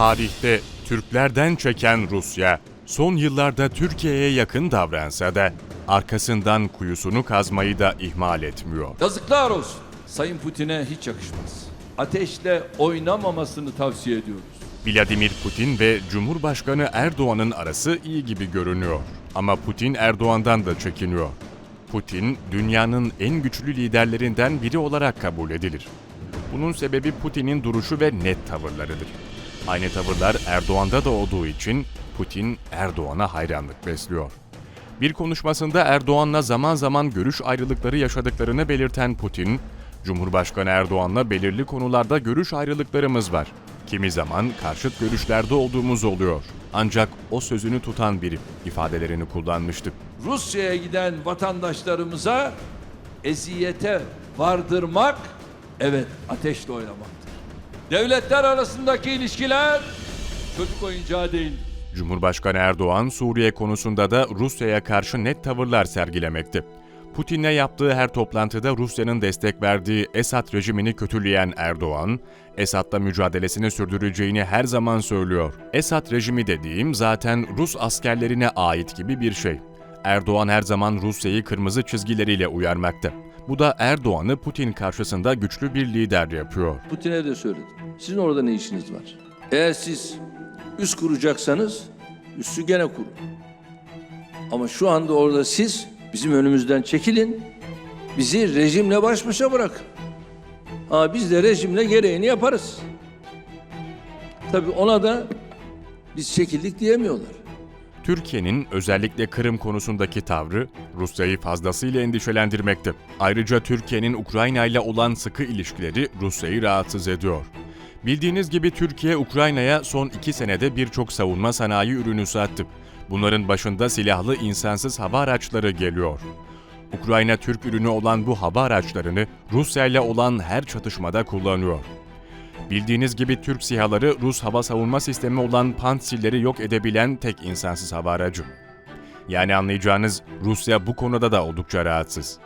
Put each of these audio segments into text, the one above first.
Tarihte Türklerden çeken Rusya, son yıllarda Türkiye'ye yakın davransa da arkasından kuyusunu kazmayı da ihmal etmiyor. Yazıklar olsun. Sayın Putin'e hiç yakışmaz. Ateşle oynamamasını tavsiye ediyoruz. Vladimir Putin ve Cumhurbaşkanı Erdoğan'ın arası iyi gibi görünüyor. Ama Putin Erdoğan'dan da çekiniyor. Putin, dünyanın en güçlü liderlerinden biri olarak kabul edilir. Bunun sebebi Putin'in duruşu ve net tavırlarıdır. Aynı tavırlar Erdoğan'da da olduğu için Putin Erdoğan'a hayranlık besliyor. Bir konuşmasında Erdoğan'la zaman zaman görüş ayrılıkları yaşadıklarını belirten Putin, Cumhurbaşkanı Erdoğan'la belirli konularda görüş ayrılıklarımız var. Kimi zaman karşıt görüşlerde olduğumuz oluyor. Ancak o sözünü tutan biri ifadelerini kullanmıştı. Rusya'ya giden vatandaşlarımıza eziyete vardırmak evet ateşle oynamaktır. Devletler arasındaki ilişkiler çocuk oyuncağı değil. Cumhurbaşkanı Erdoğan Suriye konusunda da Rusya'ya karşı net tavırlar sergilemekte. Putin'le yaptığı her toplantıda Rusya'nın destek verdiği Esad rejimini kötüleyen Erdoğan, Esad'la mücadelesini sürdüreceğini her zaman söylüyor. Esad rejimi dediğim zaten Rus askerlerine ait gibi bir şey. Erdoğan her zaman Rusya'yı kırmızı çizgileriyle uyarmakta. Bu da Erdoğan'ı Putin karşısında güçlü bir lider yapıyor. Putin'e de söyledim. Sizin orada ne işiniz var? Eğer siz üst kuracaksanız üssü gene kurun. Ama şu anda orada siz bizim önümüzden çekilin. Bizi rejimle baş başa bırakın. Ha biz de rejimle gereğini yaparız. Tabii ona da biz çekildik diyemiyorlar. Türkiye'nin özellikle Kırım konusundaki tavrı Rusya'yı fazlasıyla endişelendirmekte. Ayrıca Türkiye'nin Ukrayna ile olan sıkı ilişkileri Rusya'yı rahatsız ediyor. Bildiğiniz gibi Türkiye Ukrayna'ya son iki senede birçok savunma sanayi ürünü sattı. Bunların başında silahlı insansız hava araçları geliyor. Ukrayna Türk ürünü olan bu hava araçlarını Rusya ile olan her çatışmada kullanıyor. Bildiğiniz gibi Türk SİHA'ları Rus hava savunma sistemi olan Pantsilleri yok edebilen tek insansız hava aracı. Yani anlayacağınız Rusya bu konuda da oldukça rahatsız.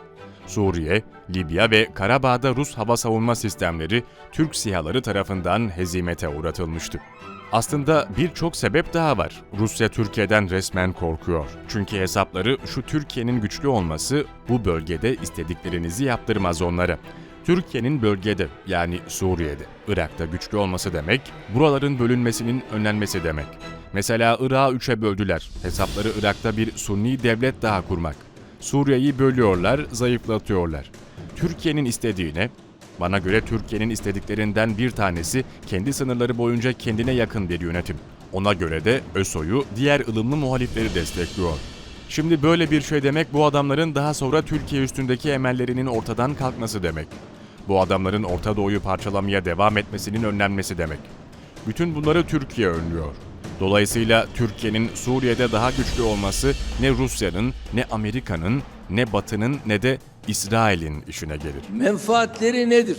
Suriye, Libya ve Karabağ'da Rus hava savunma sistemleri Türk SİHA'ları tarafından hezimete uğratılmıştı. Aslında birçok sebep daha var. Rusya Türkiye'den resmen korkuyor. Çünkü hesapları şu Türkiye'nin güçlü olması bu bölgede istediklerinizi yaptırmaz onlara. Türkiye'nin bölgede yani Suriye'de, Irak'ta güçlü olması demek, buraların bölünmesinin önlenmesi demek. Mesela Irak'ı üçe böldüler. Hesapları Irak'ta bir Sunni devlet daha kurmak. Suriye'yi bölüyorlar, zayıflatıyorlar. Türkiye'nin istediğine, bana göre Türkiye'nin istediklerinden bir tanesi kendi sınırları boyunca kendine yakın bir yönetim. Ona göre de ÖSO'yu diğer ılımlı muhalifleri destekliyor. Şimdi böyle bir şey demek bu adamların daha sonra Türkiye üstündeki emellerinin ortadan kalkması demek. Bu adamların Orta Doğu'yu parçalamaya devam etmesinin önlenmesi demek. Bütün bunları Türkiye önlüyor. Dolayısıyla Türkiye'nin Suriye'de daha güçlü olması ne Rusya'nın, ne Amerika'nın, ne Batı'nın ne de İsrail'in işine gelir. Menfaatleri nedir?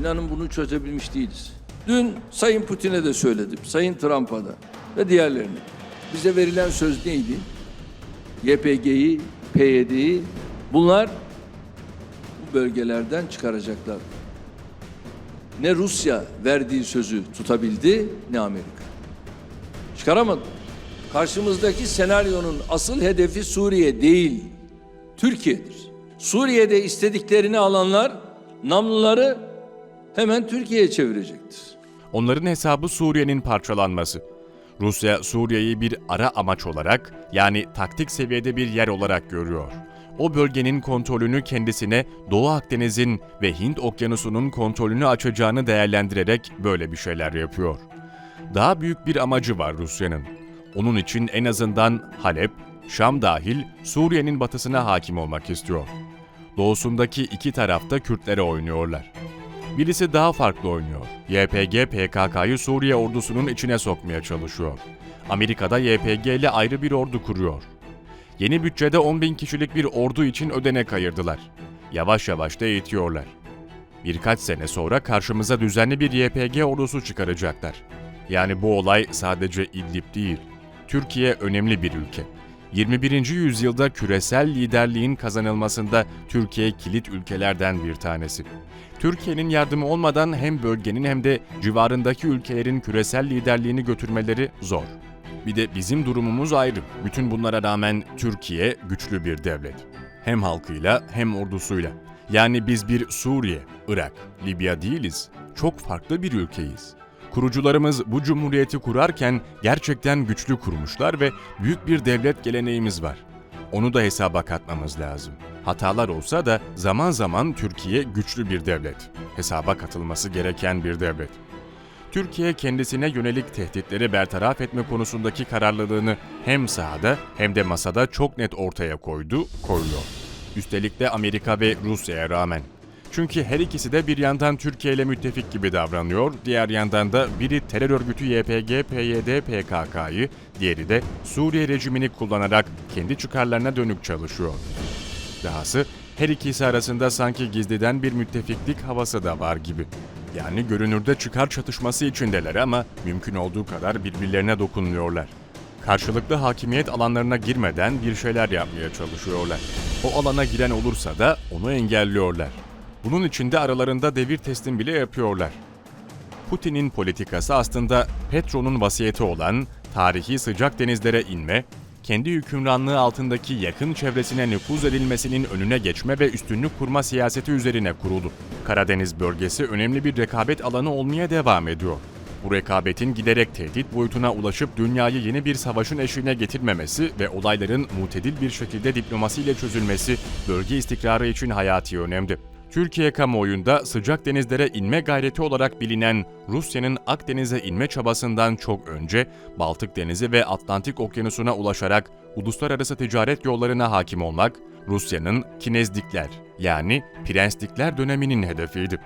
İnanın bunu çözebilmiş değiliz. Dün Sayın Putin'e de söyledim, Sayın Trump'a da ve diğerlerine. Bize verilen söz neydi? YPG'yi, PYD'yi bunlar bu bölgelerden çıkaracaklar. Ne Rusya verdiği sözü tutabildi ne Amerika. Çıkaramadı. Karşımızdaki senaryonun asıl hedefi Suriye değil, Türkiye'dir. Suriye'de istediklerini alanlar namluları hemen Türkiye'ye çevirecektir. Onların hesabı Suriye'nin parçalanması. Rusya Suriye'yi bir ara amaç olarak yani taktik seviyede bir yer olarak görüyor. O bölgenin kontrolünü kendisine Doğu Akdeniz'in ve Hint Okyanusu'nun kontrolünü açacağını değerlendirerek böyle bir şeyler yapıyor. Daha büyük bir amacı var Rusya'nın. Onun için en azından Halep, Şam dahil Suriye'nin batısına hakim olmak istiyor. Doğusundaki iki tarafta Kürtlere oynuyorlar. Birisi daha farklı oynuyor. YPG PKK'yı Suriye ordusunun içine sokmaya çalışıyor. Amerika'da YPG ile ayrı bir ordu kuruyor. Yeni bütçede 10 bin kişilik bir ordu için ödenek ayırdılar. Yavaş yavaş da eğitiyorlar. Birkaç sene sonra karşımıza düzenli bir YPG ordusu çıkaracaklar. Yani bu olay sadece İdlib değil. Türkiye önemli bir ülke. 21. yüzyılda küresel liderliğin kazanılmasında Türkiye kilit ülkelerden bir tanesi. Türkiye'nin yardımı olmadan hem bölgenin hem de civarındaki ülkelerin küresel liderliğini götürmeleri zor. Bir de bizim durumumuz ayrı. Bütün bunlara rağmen Türkiye güçlü bir devlet. Hem halkıyla hem ordusuyla. Yani biz bir Suriye, Irak, Libya değiliz. Çok farklı bir ülkeyiz. Kurucularımız bu cumhuriyeti kurarken gerçekten güçlü kurmuşlar ve büyük bir devlet geleneğimiz var. Onu da hesaba katmamız lazım. Hatalar olsa da zaman zaman Türkiye güçlü bir devlet. Hesaba katılması gereken bir devlet. Türkiye kendisine yönelik tehditleri bertaraf etme konusundaki kararlılığını hem sahada hem de masada çok net ortaya koydu, koyuyor. Üstelik de Amerika ve Rusya'ya rağmen. Çünkü her ikisi de bir yandan Türkiye ile müttefik gibi davranıyor, diğer yandan da biri terör örgütü YPG, PYD, PKK'yı, diğeri de Suriye rejimini kullanarak kendi çıkarlarına dönük çalışıyor. Dahası her ikisi arasında sanki gizliden bir müttefiklik havası da var gibi. Yani görünürde çıkar çatışması içindeler ama mümkün olduğu kadar birbirlerine dokunmuyorlar. Karşılıklı hakimiyet alanlarına girmeden bir şeyler yapmaya çalışıyorlar. O alana giren olursa da onu engelliyorlar. Bunun için de aralarında devir teslim bile yapıyorlar. Putin'in politikası aslında Petro'nun vasiyeti olan tarihi sıcak denizlere inme, kendi hükümranlığı altındaki yakın çevresine nüfuz edilmesinin önüne geçme ve üstünlük kurma siyaseti üzerine kurulu. Karadeniz bölgesi önemli bir rekabet alanı olmaya devam ediyor. Bu rekabetin giderek tehdit boyutuna ulaşıp dünyayı yeni bir savaşın eşiğine getirmemesi ve olayların mutedil bir şekilde diplomasiyle çözülmesi bölge istikrarı için hayati önemli. Türkiye kamuoyunda sıcak denizlere inme gayreti olarak bilinen Rusya'nın Akdeniz'e inme çabasından çok önce Baltık Denizi ve Atlantik Okyanusu'na ulaşarak uluslararası ticaret yollarına hakim olmak, Rusya'nın Kinezdikler yani Prenslikler döneminin hedefiydi.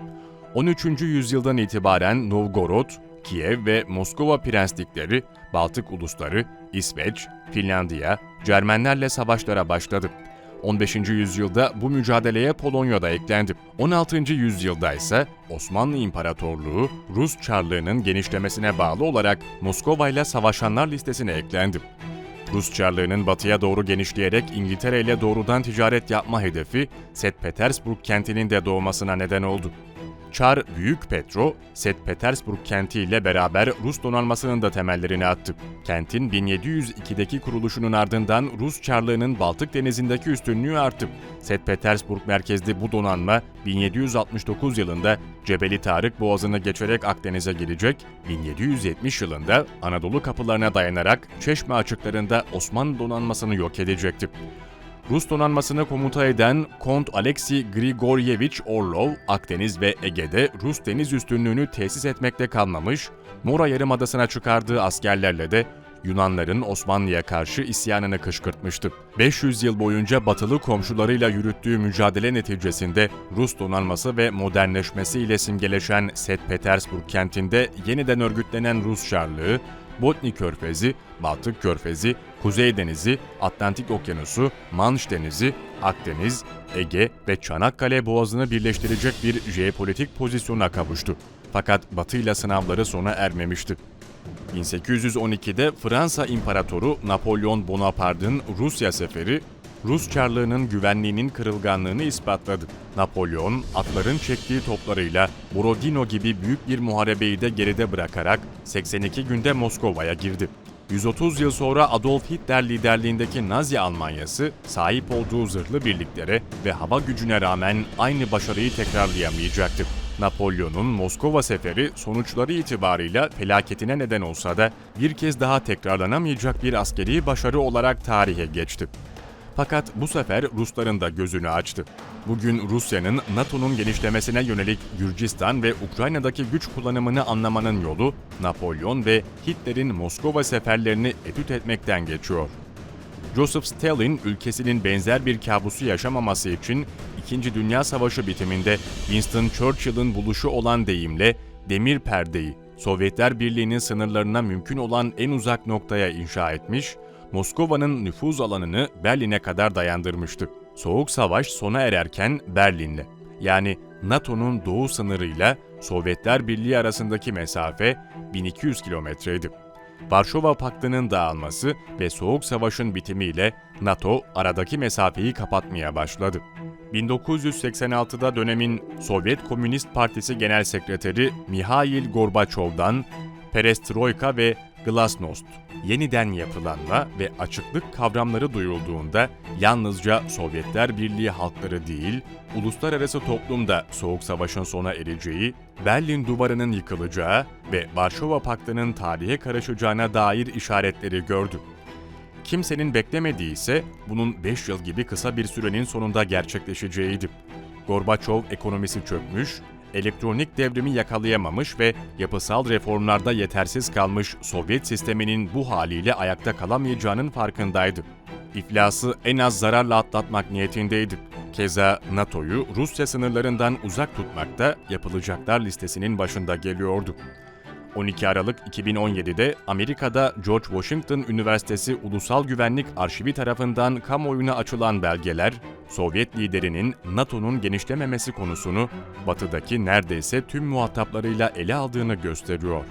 13. yüzyıldan itibaren Novgorod, Kiev ve Moskova prenslikleri, Baltık ulusları, İsveç, Finlandiya, Cermenlerle savaşlara başladı. 15. yüzyılda bu mücadeleye Polonya da eklendi. 16. yüzyılda ise Osmanlı İmparatorluğu, Rus Çarlığı'nın genişlemesine bağlı olarak Moskova ile savaşanlar listesine eklendi. Rus Çarlığı'nın batıya doğru genişleyerek İngiltere ile doğrudan ticaret yapma hedefi, St. Petersburg kentinin de doğmasına neden oldu. Çar Büyük Petro, St. Petersburg kenti ile beraber Rus donanmasının da temellerini attı. Kentin 1702'deki kuruluşunun ardından Rus Çarlığı'nın Baltık Denizi'ndeki üstünlüğü arttı. St. Petersburg merkezli bu donanma 1769 yılında Cebeli Tarık Boğazı'nı geçerek Akdeniz'e girecek, 1770 yılında Anadolu kapılarına dayanarak Çeşme açıklarında Osmanlı donanmasını yok edecekti. Rus donanmasını komuta eden Kont Alexey Grigoryevich Orlov, Akdeniz ve Ege'de Rus deniz üstünlüğünü tesis etmekte kalmamış, Mora Yarımadası'na çıkardığı askerlerle de Yunanların Osmanlı'ya karşı isyanını kışkırtmıştı. 500 yıl boyunca batılı komşularıyla yürüttüğü mücadele neticesinde Rus donanması ve modernleşmesiyle simgeleşen St. Petersburg kentinde yeniden örgütlenen Rus Çarlığı, Botni Körfezi, Baltık Körfezi, Kuzey Denizi, Atlantik Okyanusu, Manş Denizi, Akdeniz, Ege ve Çanakkale Boğazı'nı birleştirecek bir jeopolitik pozisyona kavuştu. Fakat Batı ile sınavları sona ermemişti. 1812'de Fransa İmparatoru Napolyon Bonaparte'ın Rusya seferi, Rus Çarlığı'nın güvenliğinin kırılganlığını ispatladı. Napolyon, atların çektiği toplarıyla Borodino gibi büyük bir muharebeyi de geride bırakarak 82 günde Moskova'ya girdi. 130 yıl sonra Adolf Hitler liderliğindeki Nazi Almanyası sahip olduğu zırhlı birliklere ve hava gücüne rağmen aynı başarıyı tekrarlayamayacaktı. Napolyon'un Moskova seferi sonuçları itibarıyla felaketine neden olsa da bir kez daha tekrarlanamayacak bir askeri başarı olarak tarihe geçti. Fakat bu sefer Rusların da gözünü açtı. Bugün Rusya'nın NATO'nun genişlemesine yönelik Gürcistan ve Ukrayna'daki güç kullanımını anlamanın yolu Napolyon ve Hitler'in Moskova seferlerini etüt etmekten geçiyor. Joseph Stalin ülkesinin benzer bir kabusu yaşamaması için İkinci Dünya Savaşı bitiminde Winston Churchill'ın buluşu olan deyimle demir perdeyi Sovyetler Birliği'nin sınırlarına mümkün olan en uzak noktaya inşa etmiş, Moskova'nın nüfuz alanını Berlin'e kadar dayandırmıştı. Soğuk Savaş sona ererken Berlin'le, yani NATO'nun doğu sınırıyla Sovyetler Birliği arasındaki mesafe 1200 kilometreydi. Varşova Paktı'nın dağılması ve Soğuk Savaş'ın bitimiyle NATO aradaki mesafeyi kapatmaya başladı. 1986'da dönemin Sovyet Komünist Partisi Genel Sekreteri Mihail Gorbaçov'dan perestroika ve glasnost, yeniden yapılanma ve açıklık kavramları duyulduğunda yalnızca Sovyetler Birliği halkları değil, uluslararası toplumda Soğuk Savaş'ın sona ereceği, Berlin Duvarı'nın yıkılacağı ve Varşova Paktı'nın tarihe karışacağına dair işaretleri gördü. Kimsenin beklemediği ise bunun 5 yıl gibi kısa bir sürenin sonunda gerçekleşeceğiydi. Gorbaçov ekonomisi çökmüş, elektronik devrimi yakalayamamış ve yapısal reformlarda yetersiz kalmış Sovyet sisteminin bu haliyle ayakta kalamayacağının farkındaydı. İflası en az zararla atlatmak niyetindeydi. Keza NATO'yu Rusya sınırlarından uzak tutmak da yapılacaklar listesinin başında geliyordu. 12 Aralık 2017'de Amerika'da George Washington Üniversitesi Ulusal Güvenlik Arşivi tarafından kamuoyuna açılan belgeler, Sovyet liderinin NATO'nun genişlememesi konusunu Batı'daki neredeyse tüm muhataplarıyla ele aldığını gösteriyor.